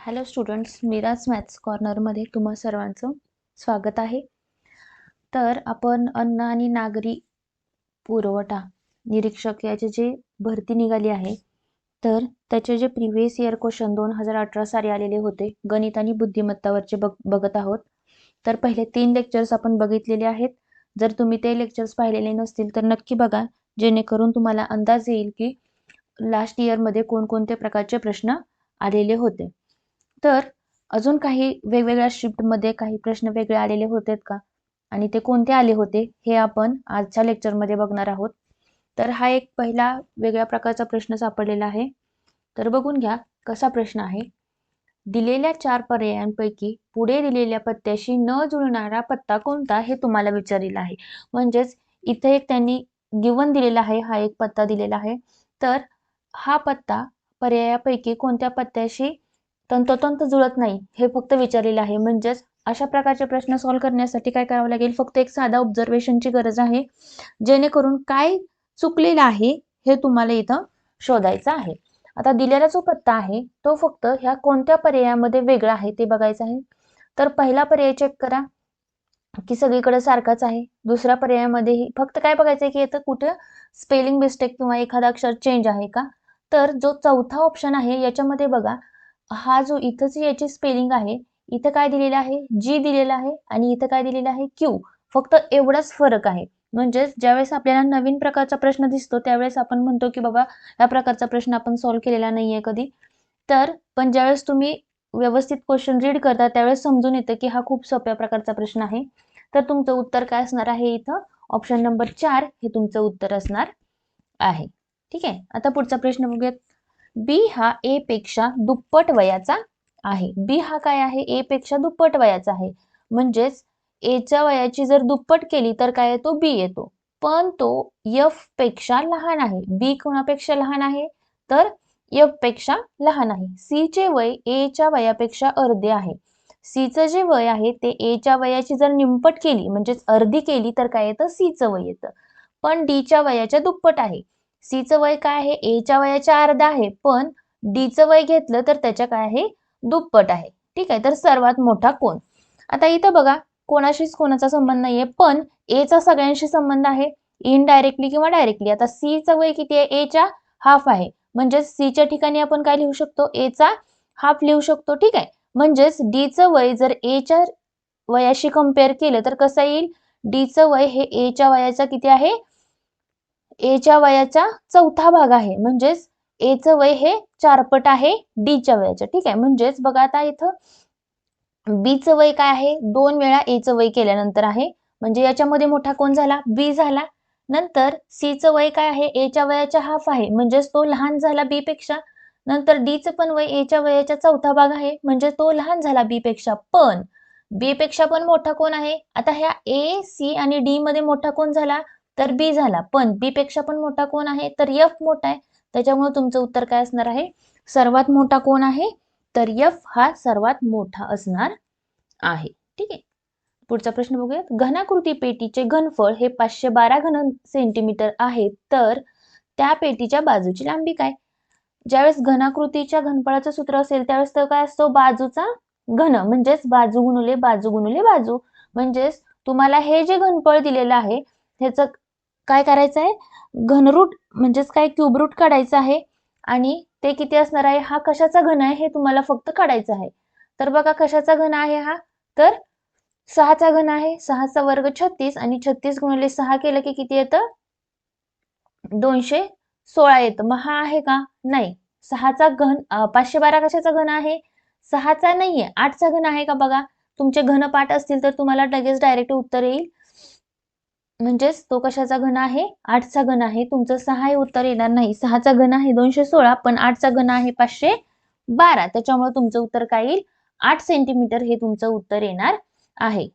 Hello students Miraj maths कॉर्नरमध्ये तुम्हा सर्वांचं स्वागत आहे. तर आपण अन्न आणि नागरी पुरवठा निरीक्षक याचे जे भरती निघाली आहे तर त्याचे जे प्रिव्हियस इयर क्वेश्चन दोन हजार अठरा साली आलेले होते गणित आणि बुद्धिमत्तावरचे बघ बघत आहोत. तर पहिले तीन लेक्चर्स आपण बघितलेले आहेत. जर तुम्ही ते लेक्चर्स पाहिलेले नसतील तर नक्की बघा जेणेकरून तुम्हाला अंदाज येईल की लास्ट इयरमध्ये कोणकोणते प्रकारचे प्रश्न आलेले होते. तर अजून काही वेगवेगळ्या शिफ्टमध्ये काही प्रश्न वेगळे आलेले होते का? आणि ते कोणते आले होते हे आपण आजच्या लेक्चरमध्ये बघणार आहोत. तर हा एक पहिला वेगळ्या प्रकारचा प्रश्न सापडलेला आहे. तर बघून घ्या कसा प्रश्न आहे. दिलेल्या चार पर्यायांपैकी पुढे दिलेल्या पत्त्याशी न जुळणारा पत्ता कोणता हे तुम्हाला विचारलेला आहे. म्हणजेच इथे एक त्यांनी गिवन दिलेला आहे हा एक पत्ता दिलेला आहे. तर हा पत्ता पर्यायापैकी कोणत्या पत्त्याशी तंतोतंत जुळत नाही. हे फक्त विचारलेलं आहे. म्हणजेच अशा प्रकारचे प्रश्न सॉल्व्ह करण्यासाठी काय करावं लागेल? फक्त एक साधा ऑब्झर्वेशनची गरज आहे. जेणेकरून काय चुकलेलं आहे हे तुम्हाला इथं शोधायचं आहे. आता दिलेला जो पत्ता आहे तो फक्त ह्या कोणत्या पर्यायामध्ये वेगळा आहे ते बघायचं आहे. तर पहिला पर्याय चेक करा की सगळीकडे सारखाच आहे. दुसऱ्या पर्यायामध्येही फक्त काय बघायचं आहे की इथं कुठे स्पेलिंग मिस्टेक किंवा एखादा अक्षर चेंज आहे का? तर जो चौथा ऑप्शन आहे याच्यामध्ये बघा हा जो इथंच याची स्पेलिंग आहे इथं काय दिलेलं आहे? जी दिलेलं आहे आणि इथं काय दिलेलं आहे? क्यू फक्त एवढाच फरक आहे. म्हणजेच ज्यावेळेस आपल्याला नवीन प्रकारचा प्रश्न दिसतो त्यावेळेस आपण म्हणतो की बाबा या प्रकारचा प्रश्न आपण सॉल्व्ह केलेला नाहीये कधी. तर पण ज्यावेळेस तुम्ही व्यवस्थित क्वेश्चन रीड करता त्यावेळेस समजून येतं की हा खूप सोप्या प्रकारचा प्रश्न आहे. तर तुमचं उत्तर काय असणार आहे इथं? ऑप्शन नंबर चार हे तुमचं उत्तर असणार आहे. ठीक आहे? आता पुढचा प्रश्न बघूयात. बी हा ए पेक्षा दुप्पट वयाचा आहे. बी हा काय आहे? ए पेक्षा दुप्पट वयाचा आहे. म्हणजेच एच्या वयाची जर दुप्पट केली तर काय येतो? बी येतो. पण तो यफपेक्षा लहान आहे. बी कोणापेक्षा लहान आहे? तर यफपेक्षा लहान आहे. सी चे वय ए च्या वयापेक्षा अर्धे आहे. सीचं जे वय आहे ते एच्या वयाची जर निंपट केली म्हणजेच अर्धी केली तर काय येतं? सीचं वय येतं. पण डीच्या वयाच्या दुप्पट आहे. सीचं वय काय आहे? एच्या वयाच्या अर्धा आहे. पण डीचं वय घेतलं तर त्याच्या काय आहे? दुप्पट आहे. ठीक आहे? तर सर्वात मोठा कोण? आता इथं बघा कोणाशीच कोणाचा संबंध नाहीये पण एचा सगळ्यांशी संबंध आहे. इनडायरेक्टली किंवा डायरेक्टली आता सीचं वय किती आहे? एच्या हाफ आहे. म्हणजेच सीच्या ठिकाणी आपण काय लिहू शकतो? एचा हाफ लिहू शकतो. ठीक आहे? म्हणजेच डीचं वय जर एच्या वयाशी कंपेअर केलं तर कसं येईल? डीचं वय हे एच्या वयाचा किती आहे? एच्या वयाचा चौथा भाग आहे. म्हणजेच एचं वय हे चारपट आहे. डीच्या वयाच्या ठीक आहे? म्हणजेच बघा आता इथं बीचं वय काय आहे? दोन वेळा एचं वय केल्यानंतर आहे. म्हणजे याच्यामध्ये मोठा कोण झाला? बी झाला. नंतर सीचं वय काय आहे? एच्या वयाच्या हाफ आहे. म्हणजेच तो लहान झाला बी पेक्षा. नंतर डीचं पण वय एच्या वयाच्या चौथा भाग आहे. म्हणजे तो लहान झाला बी पेक्षा. पण बी पेक्षा पण मोठा कोण आहे? आता ह्या ए सी आणि डी मध्ये मोठा कोण झाला? तर बी झाला. पण बी पेक्षा पण मोठा कोण आहे? तर यफ मोठा आहे. त्याच्यामुळे तुमचं उत्तर काय असणार आहे? सर्वात मोठा कोण आहे? तर यफ हा सर्वात मोठा असणार आहे. ठीक आहे? पुढचा प्रश्न बघूयात. घनाकृती पेटीचे घनफळ हे पाचशे बारा घन सेंटीमीटर आहे. तर त्या पेटीच्या बाजूची लांबी काय? ज्यावेळेस घनाकृतीच्या घनफळाचं सूत्र असेल त्यावेळेस तो काय असतो? बाजूचा घन. म्हणजेच बाजू गुणुले बाजू गुणुले बाजू. म्हणजेच तुम्हाला हे जे घनफळ दिलेलं आहे ह्याचं काय करायचं आहे? घनरूट म्हणजेच काय? क्यूबरूट काढायचं आहे. आणि ते किती असणार आहे? हा कशाचा घन आहे? हे तुम्हाला फक्त काढायचं आहे. तर बघा कशाचा घन आहे हा? तर सहाचा घन आहे. सहाचा वर्ग छत्तीस आणि छत्तीस गुणिले सहा केलं की किती येतं? दोनशे सोळा येतं. मग हा आहे का? नाही. सहाचा घन पाचशे बारा कशाचा घन आहे? सहाचा नाहीये. आठचा घन आहे का बघा? तुमचे घनपाठ असतील तर तुम्हाला लगेच डायरेक्ट उत्तर येईल. म्हणजेच तो कशाचा घन आहे? आठचा घन आहे. तुमचं सहा हे उत्तर येणार नाही. सहाचा घन आहे दोनशे सोळा पण आठचा घन आहे पाचशे बारा. त्याच्यामुळे तुमचं उत्तर काय येईल? आठ सेंटीमीटर हे तुमचं उत्तर येणार आहे.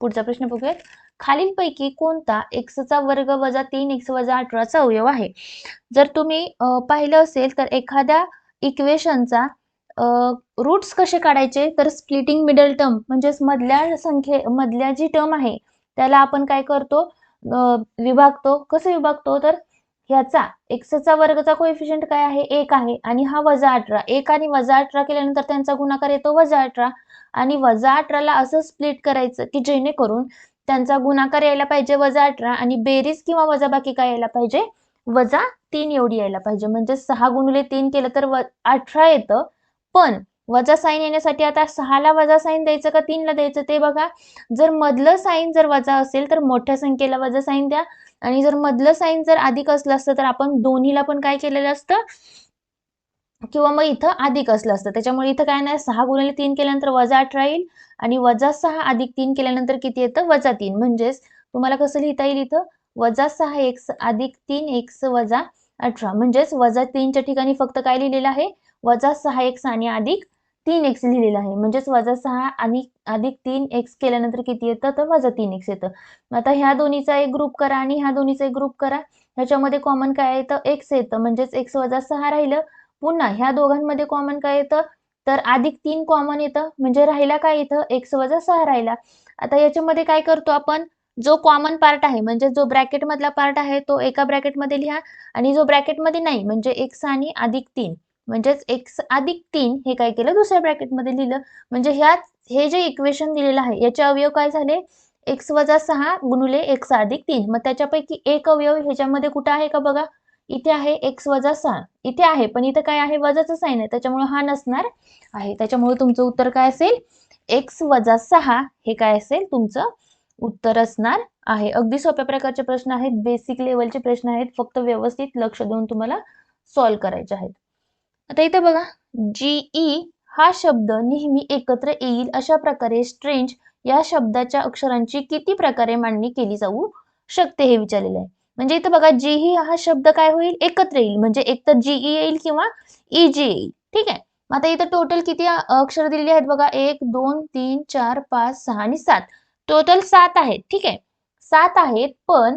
पुढचा प्रश्न बघूयात. खालीलपैकी कोणता एक्सचा वर्ग वजा तीन एक्स वजा अठराचा अवयव आहे? जर तुम्ही पाहिलं असेल तर एखाद्या इक्वेशनचा रूट्स कसे काढायचे? तर स्प्लिटिंग मिडल टर्म म्हणजेच मधल्या संख्ये मधल्या जी टर्म आहे त्याला आपण काय करतो? विभागतो. कसं विभागतो? तर ह्याचा एक्सचा वर्गचा कोएफिशियंट काय आहे? एक आहे. आणि हा वजा अठरा. एक आणि वजा अठरा केल्यानंतर त्यांचा गुणाकार येतो वजा अठरा. आणि वजा अठराला असं स्प्लिट करायचं की जेणेकरून त्यांचा गुणाकार यायला पाहिजे वजा अठरा आणि बेरीज किंवा वजाबाकी काय यायला पाहिजे? वजा तीन एवढी यायला पाहिजे. म्हणजे सहा गुणुले तीन केलं तर अठरा येतं. पण वजा साईन येण्यासाठी आता सहाला वजा साईन द्यायचं का तीनला द्यायचं ते बघा. जर मधलं साईन जर वजा असेल तर मोठ्या संख्येला वजा साईन द्या. आणि जर मधलं साईन जर अधिक असलं असतं तर आपण दोन्हीला पण काय केलेलं असतं? किंवा मग इथं अधिक असलं असतं. त्याच्यामुळे इथं काय नाही सहा गुणिले तीन केल्यानंतर वजा अठरा येईल आणि वजा सहा अधिक तीन केल्यानंतर किती येतं? वजा तीन. म्हणजेच तुम्हाला कसं लिहिता येईल इथं? वजा सहा एक्स अधिक तीन एक्स वजा अठरा. म्हणजेच वजा तीनच्या ठिकाणी फक्त काय लिहिलेलं आहे? वजा सहा एक्स आणि अधिक तीन एक्स लिहिलेलं आहे. म्हणजेच वजा सहा आणि अधिक तीन एक्स केल्यानंतर किती येतं? तर वजा तीन एक्स येतं. आता ह्या दोन्हीचा एक ग्रुप करा आणि ह्या दोन्हीचा एक ग्रुप करा. ह्याच्यामध्ये कॉमन काय येतं? एक्स येतं. म्हणजेच एक्स वजा सहा राहिलं. पुन्हा ह्या दोघांमध्ये कॉमन काय येतं? तर अधिक तीन कॉमन येतं. म्हणजे राहिला काय येतं एक्स वजा सहा राहिला. आता याच्यामध्ये काय करतो आपण? जो कॉमन पार्ट आहे म्हणजे जो ब्रॅकेट मधला पार्ट आहे तो एका ब्रॅकेटमध्ये लिहा. आणि जो ब्रॅकेटमध्ये नाही म्हणजे एक्स आणि अधिक तीन. म्हणजेच एक्स अधिक तीन हे काय केलं? दुसऱ्या ब्रॅकेटमध्ये लिहिलं. म्हणजे ह्यात हे जे इक्वेशन दिलेलं आहे याचे अवयव काय झाले? एक्स वजा सहा गुणुले एक्स अधिक तीन. मग त्याच्यापैकी एक अवयव ह्याच्यामध्ये कुठं आहे का बघा? इथे आहे एक्स वजा सहा. इथे आहे पण इथे काय आहे? वजाचं साईन आहे त्याच्यामुळे हा नसणार आहे. त्याच्यामुळे तुमचं उत्तर काय असेल? एक्स वजा सहा हे काय असेल? तुमचं उत्तर असणार आहे. अगदी सोप्या प्रकारचे प्रश्न आहेत. बेसिक लेवलचे प्रश्न आहेत. फक्त व्यवस्थित लक्ष देऊन तुम्हाला सॉल्व्ह करायचे आहेत. आता इथे बघा जीई हा शब्द नेहमी एकत्र येईल अशा प्रकारे स्ट्रेंज या शब्दाच्या अक्षरांची किती प्रकारे मांडणी केली जाऊ शकते हे विचारलेलं आहे. म्हणजे इथं बघा जीई हा शब्द काय होईल? एकत्र येईल. म्हणजे एक तर जीई येईल किंवा इजी येईल. ठीक आहे? आता इथं टोटल किती अक्षर दिलेली आहेत बघा? एक दोन तीन चार पाच सहा आणि सात. टोटल सात आहेत. ठीक आहे? सात आहेत पण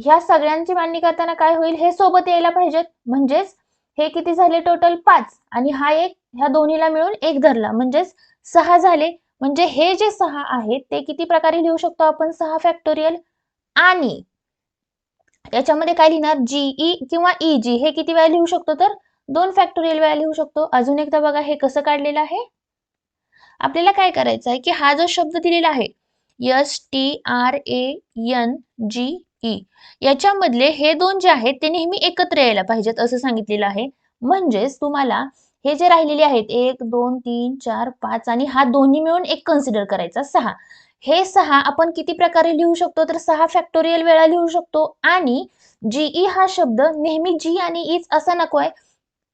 ह्या सगळ्यांची मांडणी करताना काय होईल? हे सोबत यायला पाहिजेत. म्हणजेच हे किती झाले टोटल पाच. आणि हा एक ह्या दोन्हीला मिळून एक धरला. म्हणजेच सहा झाले. म्हणजे हे जे सहा आहेत ते किती प्रकारे लिहू शकतो आपण? सहा फॅक्टोरियल आणि याच्यामध्ये काय लिहिणार? ई e किंवा e, ई जी हे किती वेळा लिहू शकतो तर? दोन फॅक्टोरियल वेळा लिहू शकतो. अजून एकदा बघा हे कसं काढलेलं आहे? आपल्याला काय करायचं आहे की हा जो शब्द दिलेला आहे S T R A N G E. याच्यामधले हे दोन जे आहेत ते नेहमी एकत्र यायला पाहिजेत असं सांगितलेलं आहे. म्हणजेच तुम्हाला हे जे राहिलेले आहेत एक दोन तीन चार पाच आणि हा दोन्ही मिळून एक कन्सिडर करायचा सहा. हे सहा आपण किती प्रकारे लिहू शकतो? तर सहा फॅक्टोरियल वेळा लिहू शकतो. आणि जीई हा शब्द नेहमी जी आणि इच असा नको आहे.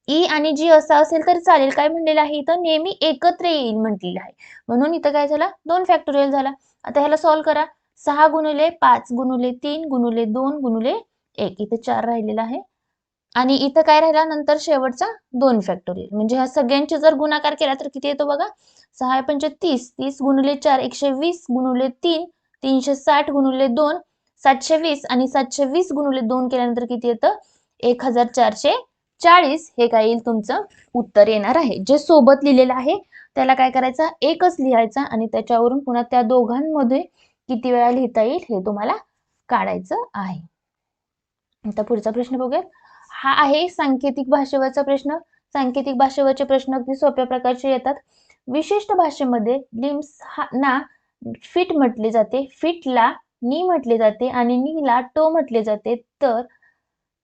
ई आणि जी असा असेल तर चालेल. काय म्हणलेलं आहे इथं? नेहमी एकत्र येईल म्हटलेलं आहे. म्हणून इथं काय झालं? दोन फॅक्टोरियल झाला. आता ह्याला सॉल्व्ह करा. सहा गुणुले पाच गुणुले तीन गुणुले दोन गुणुले एक. इथे चार राहिलेला आहे. आणि इथं काय राहिला नंतर शेवटचा दोन फॅक्टोरियल म्हणजे ह्या सगळ्यांचे जर गुणाकार केला तर किती येतो बघा? सहा पंच तीस. तीस गुणुले चार एकशे वीस गुणुले तीन. तीनशे साठ गुणुले दोन. सातशे वीस आणि सातशे वीस गुणुले दोन केल्यानंतर किती येतं? एक हजार चारशे चाळीस. हे काय येईल? तुमचं उत्तर येणार आहे. जे सोबत लिहिलेलं आहे त्याला काय करायचं? एकच लिहायचा आणि त्याच्यावरून पुन्हा त्या दोघांमध्ये किती वेळा लिहिता येईल हे तुम्हाला काढायचं आहे. आता पुढचा प्रश्न बघूया हा आहे सांकेतिक भाषेवरचा प्रश्न. सांकेतिक भाषेवरचे प्रश्न अगदी सोप्या प्रकारचे येतात. विशिष्ट भाषेमध्ये लिम्स हा ना फिट म्हटले जाते. फिटला नी म्हटले जाते आणि नीला टो म्हटले जाते. तर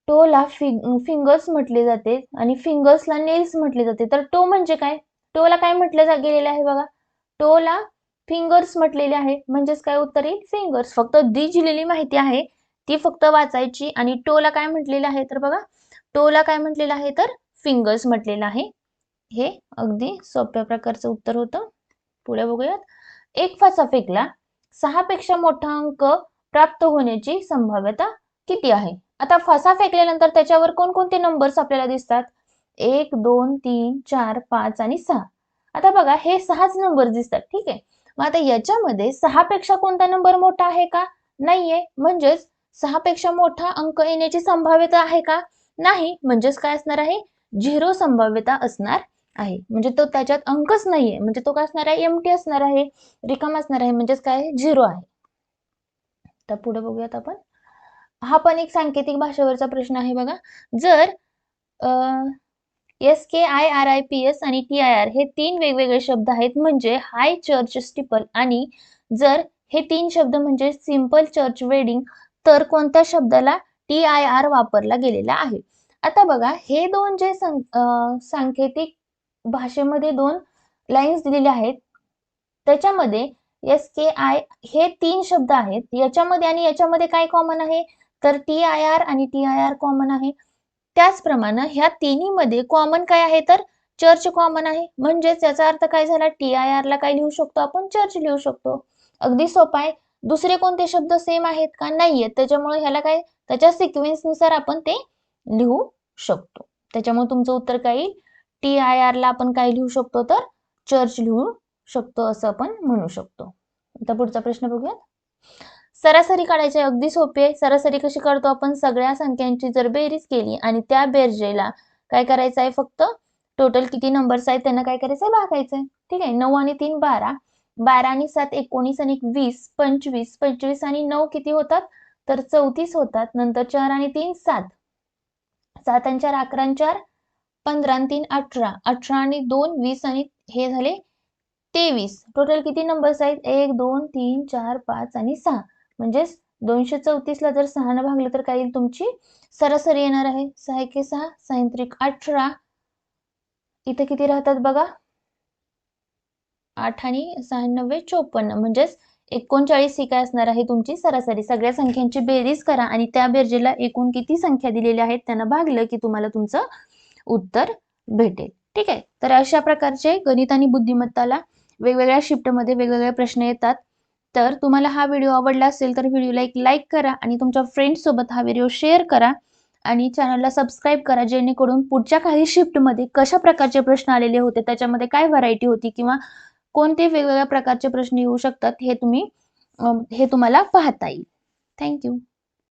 टोला फिंग फिंगर्स म्हटले जाते आणि फिंगर्सला नेल्स म्हटले जाते. तर टो म्हणजे काय? टोला काय म्हटलं गेलेलं आहे बघा. टोला फिंगर्स म्हटलेले आहे. म्हणजेच काय उत्तर येईल? फिंगर्स फक्त दी दिलेली माहिती आहे ती फक्त वाचायची. आणि टोला काय म्हटलेलं आहे? तर बघा टोला काय म्हटलेलं आहे? तर फिंगर्स म्हटलेलं आहे. हे अगदी सोप्या प्रकारचं उत्तर होतं. पुढे बघूयात. एक फासा फेकला. सहा पेक्षा मोठा अंक प्राप्त होण्याची संभाव्यता किती आहे? आता फासा फेकल्यानंतर त्याच्यावर कोणकोणते नंबर्स आपल्याला दिसतात? एक दोन तीन चार पाच आणि सहा. आता बघा हे सहाच नंबर दिसतात. ठीक आहे. मग आता याच्यामध्ये सहा पेक्षा कोणता नंबर मोठा आहे का? नाहीये. म्हणजेच सहा पेक्षा मोठा अंक येण्याची संभाव्यता आहे का? नाही. म्हणजेच काय असणार आहे? झिरो संभाव्यता असणार आहे. म्हणजे तो त्याच्यात अंकच नाहीये. म्हणजे तो काय असणार आहे? एमटी असणार आहे. रिकाम असणार आहे. म्हणजेच काय झिरो आहे. तर पुढे बघूयात आपण. हा पण एक सांकेतिक भाषेवरचा प्रश्न आहे बघा. जर S K I R I P S आणि टी आय आर हे तीन वेगवेगळे शब्द आहेत. म्हणजे हाय चर्च स्टिपल आणि जर हे तीन शब्द म्हणजे सिंपल चर्च वेडिंग तर कोणत्या शब्दाला टी आय आर वापरला गेलेला आहे? आता बघा हे दोन जे सांकेतिक भाषेमध्ये दोन लाईन्स दिलेले आहेत. त्याच्यामध्ये एस के आय हे तीन शब्द आहेत. याच्यामध्ये आणि याच्यामध्ये काय कॉमन आहे? तर टी आय आर आणि टी आय आर कॉमन आहे. त्याचप्रमाणे ह्या तिन्हीमध्ये कॉमन काय आहे तर? चर्च कॉमन आहे. म्हणजेच याचा अर्थ काय झाला? टी आय आर ला काय लिहू शकतो आपण? चर्च लिहू शकतो. अगदी सोपा आहे. दुसरे कोणते शब्द सेम आहेत का? नाहीयेत त्याच्यामुळे ह्याला काय? त्याच्या सिक्वेन्सनुसार आपण ते लिहू शकतो. त्याच्यामुळे तुमचं उत्तर काय येईल? टी आय आर ला आपण काय लिहू शकतो तर? चर्च लिहू शकतो असं आपण म्हणू शकतो. आता पुढचा प्रश्न बघूया सरासरी काढायची अगदी सोपी. आहे सरासरी कशी काढतो आपण? सगळ्या संख्यांची जर बेरीज केली आणि त्या बेरजेला काय करायचं आहे फक्त? टोटल किती नंबर्स आहेत? त्यांना काय करायचं आहे भागायचं ठीक आहे. नऊ आणि तीन बारा. बारा आणि सात एकोणीस आणि वीस. पंचवीस. पंचवीस आणि नऊ किती होतात? तर चौतीस होतात. नंतर चार आणि तीन सात. सात आणि चार अकरा आणि चार. पंधरा आणि तीन अठरा. अठरा आणि दोन वीस आणि हे झाले तेवीस. टोटल किती नंबर्स आहेत? एक दोन तीन चार पाच आणि सहा. म्हणजेच दोनशे चौतीसला जर सहानं भागलं तर काय येईल तुमची? सरासरी येणार आहे सहा एके सहा सायंत्रिक अठरा. इथे किती राहतात बघा? आठ आणि सहाण्णवे चोपन्न. म्हणजेच एकोणचाळीस ही काय असणार आहे तुमची सरासरी? सगळ्या संख्यांची बेरीज करा आणि त्या बेरजेला एकूण किती संख्या दिलेल्या आहेत त्यांना भागलं की तुम्हाला तुमचं उत्तर भेटेल. ठीक आहे? तर अशा प्रकारचे गणित आणि बुद्धिमत्ताला वेगवेगळ्या शिफ्टमध्ये वेगवेगळे प्रश्न येतात. तर तुम्हाला हा व्हिडिओ आवडला असेल तर व्हिडिओला एक लाईक करा आणि तुमच्या फ्रेंड्ससोबत हा व्हिडिओ शेअर करा. आणि चॅनलला सबस्क्राईब करा जेणेकरून पुढच्या काही शिफ्टमध्ये कशा प्रकारचे प्रश्न आलेले होते त्याच्यामध्ये काय व्हरायटी होती किंवा कोणते वेगवेगळ्या प्रकारचे प्रश्न येऊ शकतात हे तुम्ही हे तुम्हाला पाहता येईल. थँक्यू